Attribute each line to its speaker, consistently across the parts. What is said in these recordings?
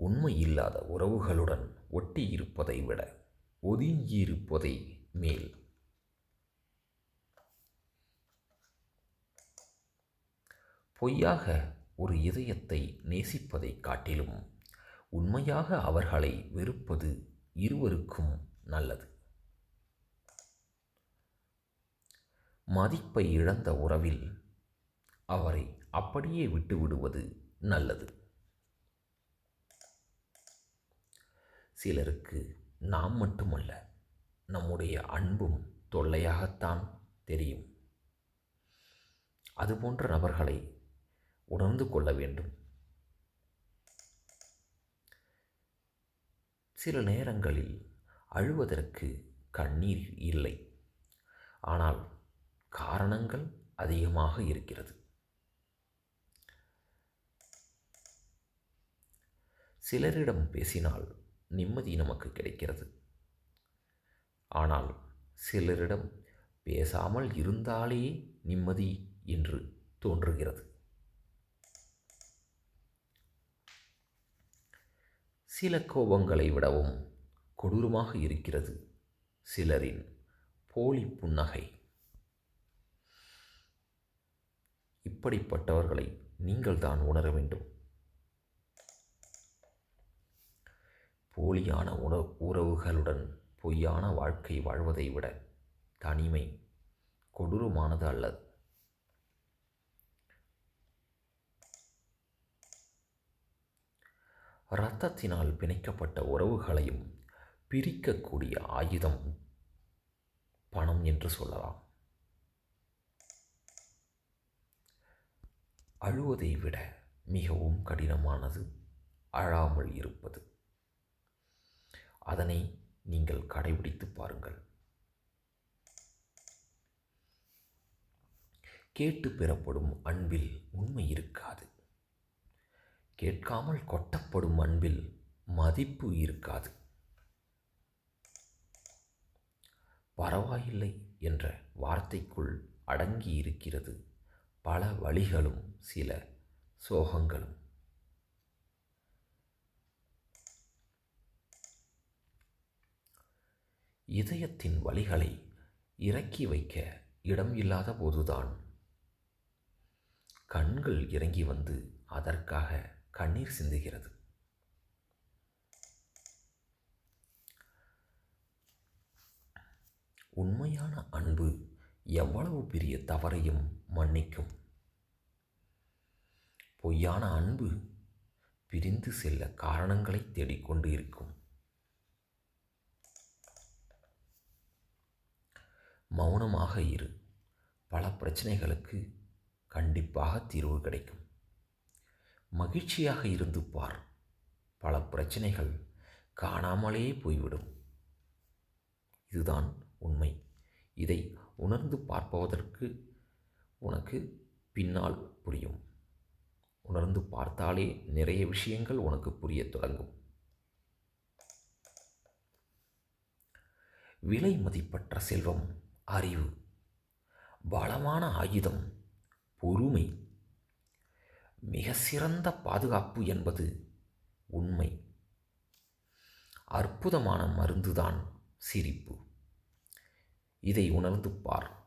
Speaker 1: உண்மை இல்லாத உறவுகளுடன் ஒட்டி இருப்பதை விட ஒதுங்கியிருப்பதை மேல். பொய்யாக ஒரு இதயத்தை நேசிப்பதைக் காட்டிலும் உண்மையாக அவர்களை வெறுப்பது இருவருக்கும் நல்லது. மதிப்பை இழந்த உறவில் அவரை அப்படியே விட்டுவிடுவது நல்லது. சிலருக்கு நாம் மட்டுமல்ல நம்முடைய அன்பும் தொல்லையாகத்தான் தெரியும். அதுபோன்ற நபர்களை உணர்ந்து கொள்ள வேண்டும். சில நேரங்களில் அழுவதற்கு கண்ணீர் இல்லை. ஆனால் காரணங்கள் அதிகமாக இருக்கிறது. சிலரிடம் பேசினால் நிம்மதி நமக்கு கிடைக்கிறது. ஆனால் சிலரிடம் பேசாமல் இருந்தாலே நிம்மதி என்று தோன்றுகிறது. சில கோபங்களை விடவும் கொடூரமாக இருக்கிறது சிலரின் போலி புன்னகை. இப்படிப்பட்டவர்களை நீங்கள் தான் உணர வேண்டும். போலியான உண உறவுகளுடன் பொய்யான வாழ்க்கை வாழ்வதை விட தனிமை கொடூரமானது அல்லது இரத்தத்தினால் பிணைக்கப்பட்ட உறவுகளையும் பிரிக்கக்கூடிய ஆயுதம் பணம் என்று சொல்லலாம். அழுவதை விட மிகவும் கடினமானது அழாமல் இருப்பது. அதனை நீங்கள் கடைபிடித்து பாருங்கள். கேட்டு பெறப்படும் அன்பில் உண்மை இருக்காது. கேட்காமல் கொட்டப்படும் அன்பில் மதிப்பு இருக்காது. பரவாயில்லை என்ற வார்த்தைக்குள் அடங்கி இருக்கிறது பல வழிகளும் சில சோகங்களும். இதயத்தின் வழிகளை இறக்கி வைக்க இடம் இல்லாத போதுதான். கண்கள் இறங்கி வந்து அதற்காக கண்ணீர் சிந்துகிறது. உண்மையான அன்பு எவ்வளவு பெரிய தவறையும் மன்னிக்கும். பொய்யான அன்பு பிரிந்து செல்ல காரணங்களை தேடிக்கொண்டு இருக்கும். மௌனமாக இரு. பல பிரச்சனைகளுக்கு கண்டிப்பாக தீர்வு கிடைக்கும். மகிழ்ச்சியாக இருந்து பார். பல பிரச்சனைகள் காணாமலே போய்விடும். இதுதான் உண்மை. இதை உணர்ந்து பார்ப்பதற்கு உனக்கு பின்னால் புரியும். உணர்ந்து பார்த்தாலே நிறைய விஷயங்கள் உனக்கு புரியத் தொடங்கும். விலை மதிப்பற்ற செல்வம். அறிவு. பலமான ஆயுதம் பொறுமை. மிக சிறந்த பாதுகாப்பு என்பது உண்மை. அற்புதமான மருந்துதான் சிரிப்பு. இதை உணர்ந்து பார்.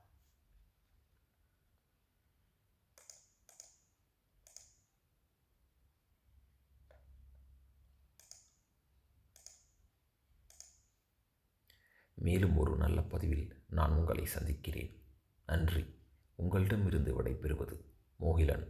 Speaker 1: மேலும் ஒரு நல்ல பதிவில் நான் உங்களை சந்திக்கிறேன். நன்றி. உங்களிடமிருந்து விடைபெறுவது மோகிலன்.